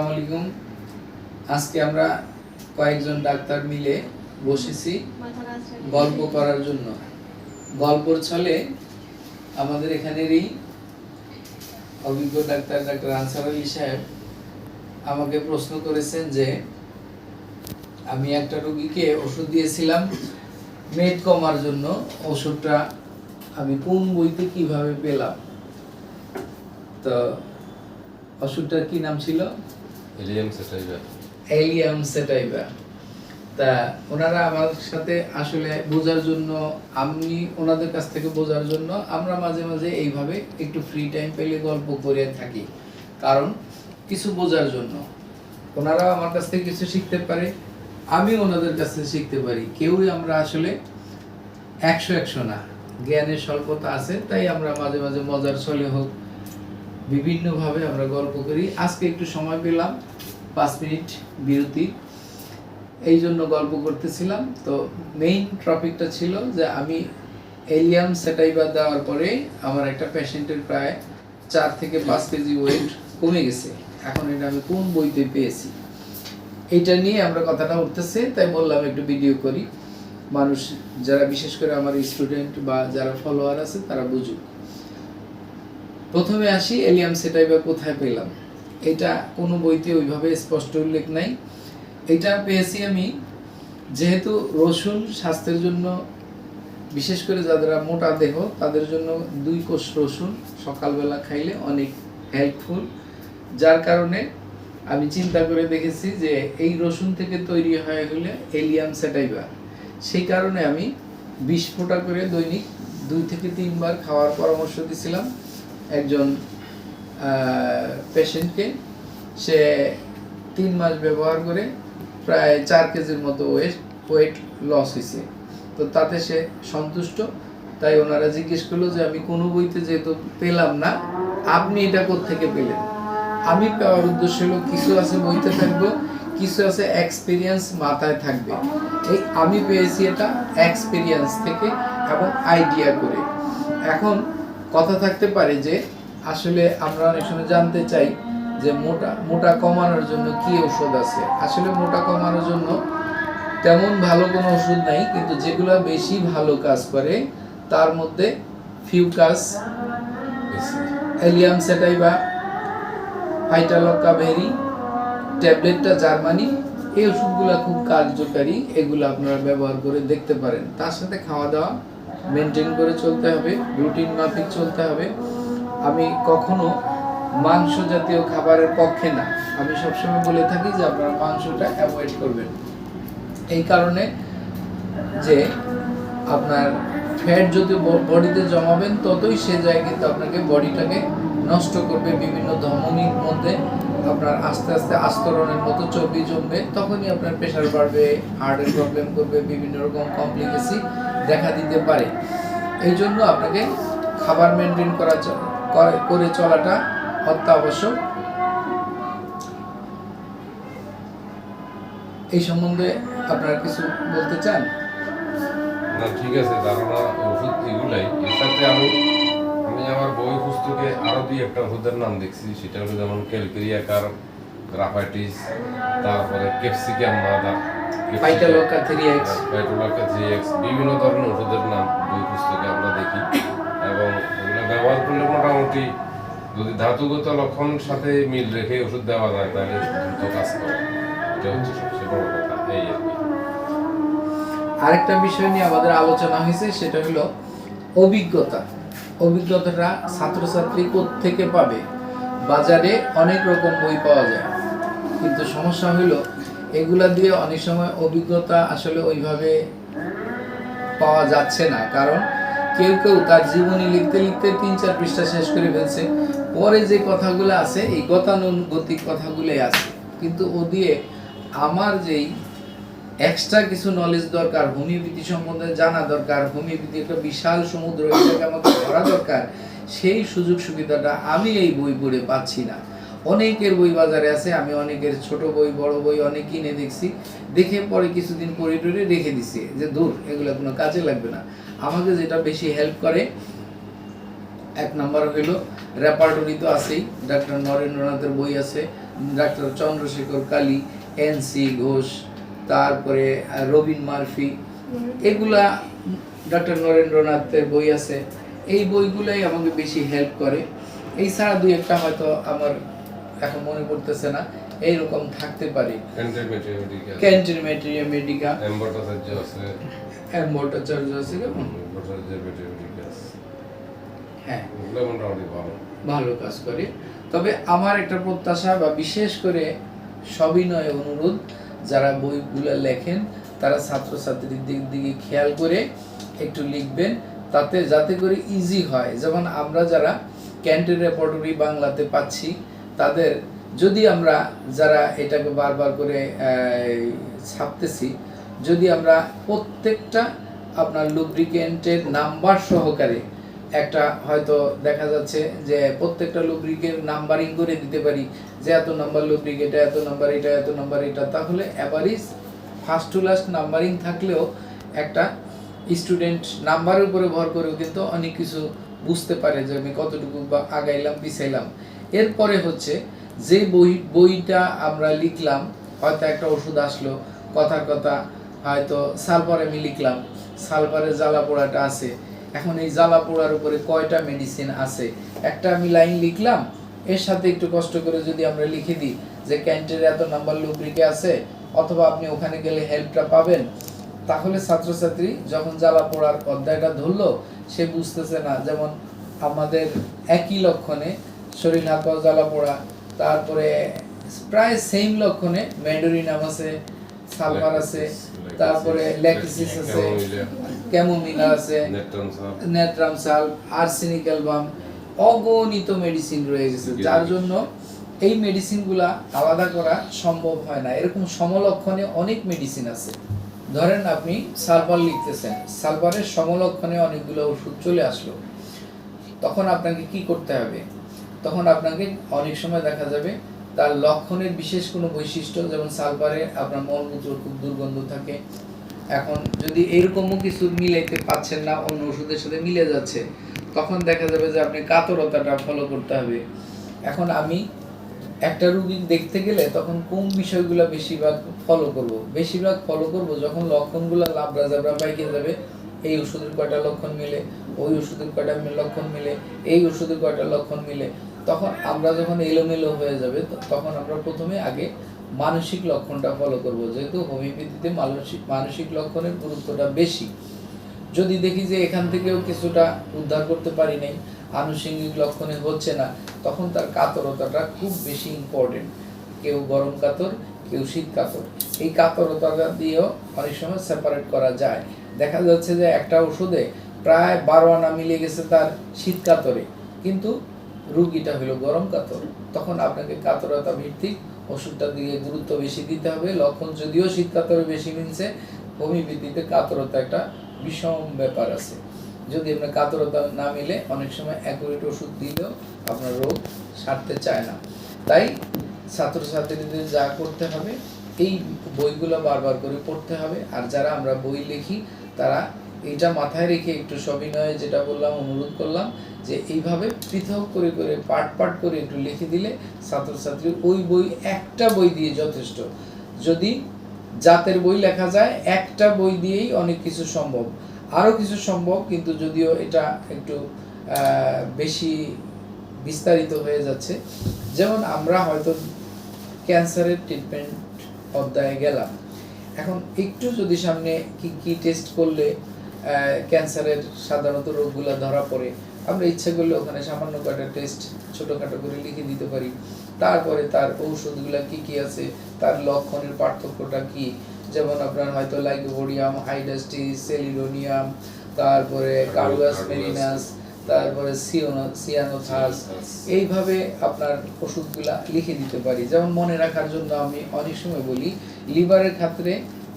আসসালামু আলাইকুম। আজকে আমরা কয়েকজন ডাক্তার মিলে বসেছি গল্প করার জন্য। গল্পর ছলে আমাদের এখানেরই অভিজ্ঞ ডাক্তার ডাক্তার আনসার আলী সাহেব আমাকে প্রশ্ন করেছেন যে, আমি একটা রোগীকে ওষুধ দিয়েছিলাম মেদ কমার জন্য, ওষুধটা আমি কোন বইতে কীভাবে পেলাম? তো ওষুধটার কি নাম ছিল? তা ওনারা আমার সাথে আসলে বোঝার জন্য, আমি ওনাদের কাছ থেকে বোঝার জন্য আমরা মাঝে মাঝে এইভাবে একটু ফ্রি টাইম পেলে গল্প থাকি। কারণ কিছু বোঝার জন্য। ওনারা আমার কাছ থেকে কিছু শিখতে পারে, আমি ওনাদের কাছ থেকে শিখতে পারি। কেউই আমরা আসলে একশো একশো না। জ্ঞানের স্বল্পতা আছে, তাই আমরা মাঝে মাঝে মজার ছলে হোক, বিভিন্নভাবে আমরা গল্প করি। আজকে একটু সময় পেলাম পাঁচ মিনিট বিরতি। এই জন্য গল্প করতেছিলাম। তো মেইন টপিকটা ছিল যে আমি এলিয়াম সেটাইবা দেওয়ার পরে আমার একটা পেশেন্টের প্রায় চার থেকে পাঁচ কেজি ওয়েট কমে গেছে। এখন এটা আমি কোন বইতে পেয়েছি? এটা নিয়ে আমরা কথাটা উঠতেছে, তাই বললাম একটু ভিডিও করি। মানুষ যারা বিশেষ করে আমার স্টুডেন্ট বা যারা ফলোয়ার আছে, তারা বুঝুক। প্রথমে আসি এলিয়াম সেটাইবা কোথায় পেলাম? এটা কোনো বইতে ওইভাবে স্পষ্ট উল্লেখ নাই। এটা পেয়েছি আমি যেহেতু রসুন স্বাস্থ্যের জন্য, বিশেষ করে যারা মোটা দেহ, তাদের জন্য দুই কোষ রসুন সকালবেলা খাইলে অনেক হেল্পফুল যার কারণে আমি চিন্তা করে দেখেছি যে এই রসুন থেকে তৈরি হয় হলে এলিয়াম সেটাইবা সেই কারণে আমি বিশ ফোঁটা করে দৈনিক দুই থেকে তিনবার খাওয়ার পরামর্শ দিছিলাম। একজন পেশেন্টকে সে তিন মাস ব্যবহার করে প্রায় চার কেজির মতো ওয়েট ওয়েট লস হয়েছে। তো তাতে সে সন্তুষ্ট। তাই ওনারা জিজ্ঞেস করল যে, আমি কোনো বইতে যেহেতু পেলাম না, আপনি এটা থেকে পেলেন? আমি পাওয়ার উদ্দেশ্য হলো, কিছু আছে বইতে থাকব, কিছু আছে এক্সপিরিয়েন্স মাথায় থাকবে। এই আমি পেয়েছি এটা এক্সপিরিয়েন্স থেকে এবং আইডিয়া করে। এখন কথা থাকতে পারে যে আসলে আমরা অনেক সময় জানতে চাই যে মোটা মোটা কমানোর জন্য কি ওষুধ আছে? আসলে মোটা কমানোর জন্য তেমন ভালো কোনো ওষুধ নাই, কিন্তু যেগুলো বেশি ভালো কাজ করে, তার মধ্যে ফিউকাস এলিয়াম ফাইটালকা ভেরি ট্যাবলেটটা জার্মানি, এই ওষুধগুলো খুব কার্যকারী, এগুলো আপনারা ব্যবহার করে দেখতে পারেন। তার সাথে খাওয়া দাওয়া মেনটেন করে চলতে হবে, রুটিন মাফিক চলতে হবে। আমি কখনো মাংস জাতীয় খাবারের পক্ষে না। আমি সবসময় বলে থাকি যে আপনারা মাংসটা অ্যাভয়েড করবেন। এই কারণে যে আপনার ফ্যাট যত বডিতে জমাবেন, ততই সে যায় কিন্তু আপনাকে বডিটাকে নষ্ট করবে। বিভিন্ন ধমনির মধ্যে আপনার আস্তে আস্তে আস্তরণের মতো চর্বি জমবে। তখনই আপনার প্রেশার বাড়বে হার্টের প্রবলেম করবে, বিভিন্ন রকম কমপ্লিকেসি দেখা দিতে পারে। এই জন্য আপনাকে খাবার মেনটেন করা করে- চলাটা অত্যাবশ্যক। এই সম্বন্ধে আপনারা কিছু বলতে চান? না ঠিক আছে ধারণা ওষুধ এগুলাই। এর সাথে আমি আমি আমার বই পুস্তকে আরও দুই একটা ওষুধের নাম দেখছি। সেটা হলো যেমন ক্যালকেরিয়াকার গ্রাফাইটিস তারপরে ক্যাপসিকাম বাদা phytolacca three X phytolacca three X বিভিন্ন ধরনের ওষুধের নাম বই পুস্তকে আমরা দেখি। ব্যবহার করলে মোটামুটি যদি ধাতুগত লক্ষণ সাথে মিল রেখে ওষুধ দেওয়া যায়, তাহলে দ্রুত কাজ করে। এটা হচ্ছে সবচেয়ে বড় কথা, এই আর কি। আরেকটা বিষয় নিয়ে আমাদের আলোচনা হয়েছে, সেটা হলো অভিজ্ঞতা। অভিজ্ঞতাটা ছাত্রছাত্রী থেকে পাবে? বাজারে অনেক রকম বই পাওয়া যায়। কিন্তু সমস্যা হলো, এগুলা দিয়ে অনেক সময় অভিজ্ঞতা আসলে ওইভাবে পাওয়া যাচ্ছে না। কারণ কেউ কেউ তার জীবনী লিখতে লিখতে তিন চার পৃষ্ঠা শেষ করে ফেলছে। পরে যে কথাগুলো আছে, এই গতানুগতিক কথাগুলোই আছে। কিন্তু ও দিয়ে আমার যেই এক্সট্রা কিছু নলেজ দরকার, হোমিওপ্যাথি সম্বন্ধে জানা দরকার, হোমিওপ্যাথি একটা বিশাল সমুদ্র, এটাকে আমাকে ধরা দরকার, সেই সুযোগ সুবিধাটা আমি এই বই পড়ে পাচ্ছি না। অনেকের বই বাজারে আছে, আমি অনেকের ছোট বই, বড় বই অনেক কিনে দেখছি। দেখে পরে কিছুদিন পরে টরে রেখে দিছি যে, দূর, এগুলো কোনো কাজে লাগবে না। আমাকে যেটা বেশি হেল্প করে এক নাম্বার হইল রেপার্টরি তো আছেই ডাক্তার নরেন্দ্রনাথের বই আছে doctor Chandrashekhar Kali N C Ghosh তারপরে রবিন মার্ফি এগুলা ডক্টর নরেন্দ্রনাথের বই আছে এই বইগুলাই আমাকে বেশি হেল্প করে। এই ছাড়া দুই একটা হয়তো আমার এখন মনে পড়তেছে না এইরকম থাকতে পারে। ক্যান্টিন মেটেরিয়া মেডিকা এমবটাচার্য আছে ভট্টাচার্য আছে কেমন হ্যাঁ। ওগুলো মোটামুটি ভালো। ভালো কাজ করে। তবে আমার একটা প্রত্যাশা বা বিশেষ করে সবিনয় অনুরোধ যারা বইগুলো লেখেন তারা ছাত্রছাত্রীর দিক দিকে খেয়াল করে একটু লিখবেন তাতে যাতে করে ইজি হয়। যেমন আমরা যারা ক্যান্টিন রেপোর্টরি বাংলাতে পাচ্ছি তাদের যদি আমরা যারা এটাকে বারবার করে ছাপতেছি যদি আমরা প্রত্যেকটা আপনার লুব্রিকেন্টের নাম্বার সহকারে একটা হয়তো দেখা যাচ্ছে যে প্রত্যেকটা লুব্রিকের নাম্বারিং করে দিতে পারি, যে এত নাম্বার লুব্রিক এটা এত নাম্বার এটা, এত নাম্বার এটা, তাহলে average first to last numbering থাকলেও একটা স্টুডেন্ট নাম্বারের উপরে ভর করেও কিন্তু অনেক কিছু বুঝতে পারে যে আমি কতটুকু বা আগাইলাম, পিছাইলাম। এরপরে হচ্ছে যে বই, বইটা আমরা লিখলাম, হয়তো একটা ওষুধ আসলো, কথার কথা হয়তো সালফার আমি লিখলাম জ্বালা পোড়াটা আছে। এখন এই জ্বালা পোড়ার উপরে কয়টা মেডিসিন আছে? একটা আমি লাইন লিখলাম, এর সাথে একটু কষ্ট করে যদি আমরা লিখে দিই যে ক্যান্টের এত নাম্বার লুব্রিকে আছে, অথবা আপনি ওখানে গেলে হেল্পটা পাবেন, তাহলে ছাত্রছাত্রী যখন জ্বালা পোড়ার অধ্যায়টা ধরলো, সে বুঝতেছে না। যেমন আমাদের একই লক্ষণে শরীর হাত পা জ্বালা পোড়া তারপরে প্রায় সেম লক্ষণে ম্যান্ডোরিনাম আছে, সালফার আছে তারপরে ল্যাক্টিসিস আছে ক্যামোমিলা আছে নেট্রাম সাল আর্সেনিক অ্যালবাম অগণিত মেডিসিন রয়ে গেছে যার জন্য এই মেডিসিনগুলা আলাদা করা সম্ভব হয় না। এরকম সমলক্ষণে অনেক মেডিসিন আছে। ধরেন আপনি সালফার লিখতেছেন সালফারের সমলক্ষণে অনেকগুলো ওষুধ চলে আসলো। তখন আপনাকে কি করতে হবে? তখন আপনাকে অনেক সময় দেখা যাবে তার লক্ষণের বিশেষ কোনো বৈশিষ্ট্য, যেমন সালফারে আপনার মলমূত্র খুব দুর্গন্ধ থাকে। এখন যদি এরকমও কিছু মিলাইতে পাচ্ছেন না, অন্য ওষুধের সাথে মিলে যাচ্ছে, তখন দেখা যাবে যে আপনি কাতরতাটা ফলো করতে হবে। এখন আমি একটা রুগী দেখতে গেলে তখন কোন বিষয়গুলো বেশিরভাগ ফলো করব? বেশিরভাগ ফলো করব যখন লক্ষণগুলো লাবড়া জাবড়া পাইকে যাবে, এই ওষুধের কয়টা লক্ষণ মিলে, ওই ওষুধের কয়টা লক্ষণ মিলে, এই ওষুধের কয়টা লক্ষণ মিলে। তখন আমরা যখন এলোমেলো হয়ে যাবে তখন আমরা প্রথমে আগে মানসিক লক্ষণটা ফলো করব। যেহেতু হোমিওপ্যাথিতে মানসিক মানসিক লক্ষণের গুরুত্বটা বেশি। যদি দেখি যে এখান থেকেও কিছুটা উদ্ধার করতে পারি নাই, আনুষঙ্গিক লক্ষণে হচ্ছে না, তখন তার কাতরতাটা খুব বেশি ইম্পর্টেন্ট কেউ গরম কাতর, কেউ শীত কাতর। এই কাতরতাটা দিয়েও অনেক সময় সেপারেট করা যায়। দেখা যাচ্ছে যে একটা ওষুধে প্রায় বারো আনা মিলে গেছে তার শীত কাতরে। কিন্তু রুগীটা হলো গরম কাতর, তখন আপনাকে কাতরতা ভিত্তিক ওষুধটার দিকে গুরুত্ব বেশি দিতে হবে। লক্ষণ যদিও শীত কাতরে বেশি মিলছে হোমিওপ্যাথিতে কাতরতা একটা বিষম ব্যাপার আছে। যদি আপনার কাতরতা না মিলে, অনেক সময় অ্যাকুরেট ওষুধ দিলেও আপনার রোগ সারতে চায় না। তাই ছাত্রছাত্রীদের যা করতে হবে, এই বইগুলো বারবার করে পড়তে হবে। আর যারা আমরা বই লিখি, তারা এটা মাথায় রেখে একটু সবিনয়ে যেটা বললাম, অনুরোধ করলাম যে এইভাবে পৃথক করে করে, পার্ট পার্ট করে একটু লিখে দিলে ছাত্রছাত্রী ওই বই, একটা বই দিয়ে যথেষ্ট। যদি জাতের বই লেখা যায়, একটা বই দিয়েই অনেক কিছু সম্ভব। আরও কিছু সম্ভব, কিন্তু যদিও এটা একটু বেশি বিস্তারিত হয়ে যাচ্ছে। যেমন আমরা হয়তো ক্যান্সারের ট্রিটমেন্ট অধ্যায়ে গেলাম। এখন একটু যদি সামনে কি কি টেস্ট করলে ক্যান্সারের সাধারণত রোগগুলো ধরা পড়ে। আমরা ইচ্ছে করলে ওখানে সামান্য কয়টা টেস্ট ছোটোখাটো করে লিখে দিতে পারি। তারপরে তার ঔষধগুলো কি কি আছে তার লক্ষণের পার্থক্যটা কি? যেমন আপনার হয়তো লাইকোভোডিয়াম হাইডাস্টি সেলিডোনিয়াম তারপরে কার্ডুয়াস মেরিনাস তারপরে সিয়ানোথাস। এইভাবে আপনার ওষুধগুলা লিখে দিতে পারি। যেমন মনে রাখার জন্য আমি অনেক সময় বলি লিভারের ক্ষেত্রে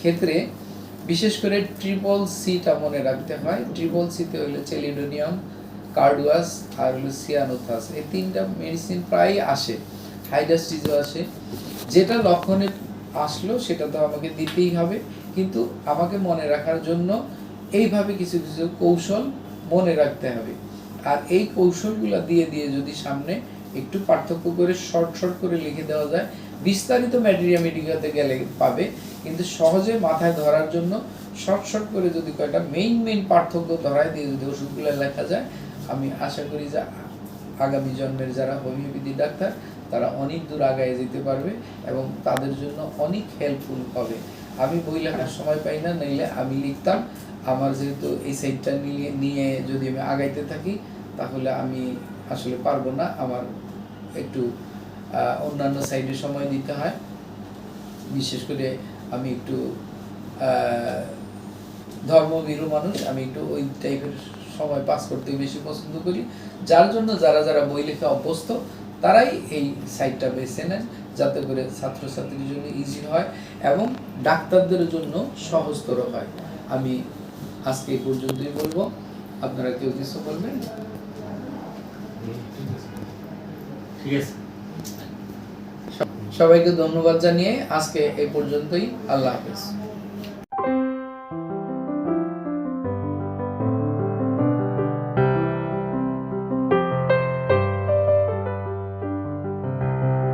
ক্ষেত্রে বিশেষ করে ট্রিপল সিটা মনে রাখতে হয়। ট্রিপল সিতে হইলে চেলিডোনিয়াম কার্ডুয়াস আর হলো সিয়ানোথাস এই তিনটা মেডিসিন প্রায় আসে হাইডাস্টিজও আসে। যেটা লক্ষণে আসলো সেটা তো আমাকে দিতেই হবে। কিন্তু আমাকে মনে রাখার জন্য এইভাবে কিছু কিছু কৌশল মনে রাখতে হবে। আর এই কৌশলগুলো দিয়ে দিয়ে যদি সামনে একটু পার্থক্য করে, শর্ট শর্ট করে লিখে দেওয়া যায়, বিস্তারিত ম্যাটেরিয়া মেডিকাতে গেলে পাবে। কিন্তু সহজে মাথায় ধরার জন্য শর্ট শর্ট করে যদি কয়েকটা মেইন মেইন পার্থক্য ধরায় দিয়ে যদি ওষুধগুলো লেখা যায়, আমি আশা করি যে আগামী জন্মের যারা হোমিওপ্যাথি ডাক্তার, তারা অনেক দূর আগায় যেতে পারবে এবং তাদের জন্য অনেক হেল্পফুল হবে। আমি বই লেখার সময় পাই না, নইলে আমি লিখতাম। আমার যেহেতু এই সাইডটা নিয়ে নিয়ে যদি আমি আগাইতে থাকি, তাহলে আমি আসলে পারব না। আমার একটু অন্যান্য সাইডে সময় দিতে হয়। বিশেষ করে আমি একটু ধর্মভীরু মানুষ, আমি একটু ওই টাইপের সময় পাস করতে বেশি পছন্দ করি। যার জন্য যারা যারা বই লেখা অভ্যস্ত, তারাই এই সাইটটা বেছে নেন, যাতে করে ছাত্রছাত্রীর জন্য ইজি হয় এবং ডাক্তারদের জন্য সহজতর হয়। আমি আজকে এই পর্যন্তই বলব। আপনারা কেউ কিছু বলবেন? ঠিক আছে। সবাইকে ধন্যবাদ জানিয়ে আজকে এই পর্যন্তই। আল্লাহ হাফেজ।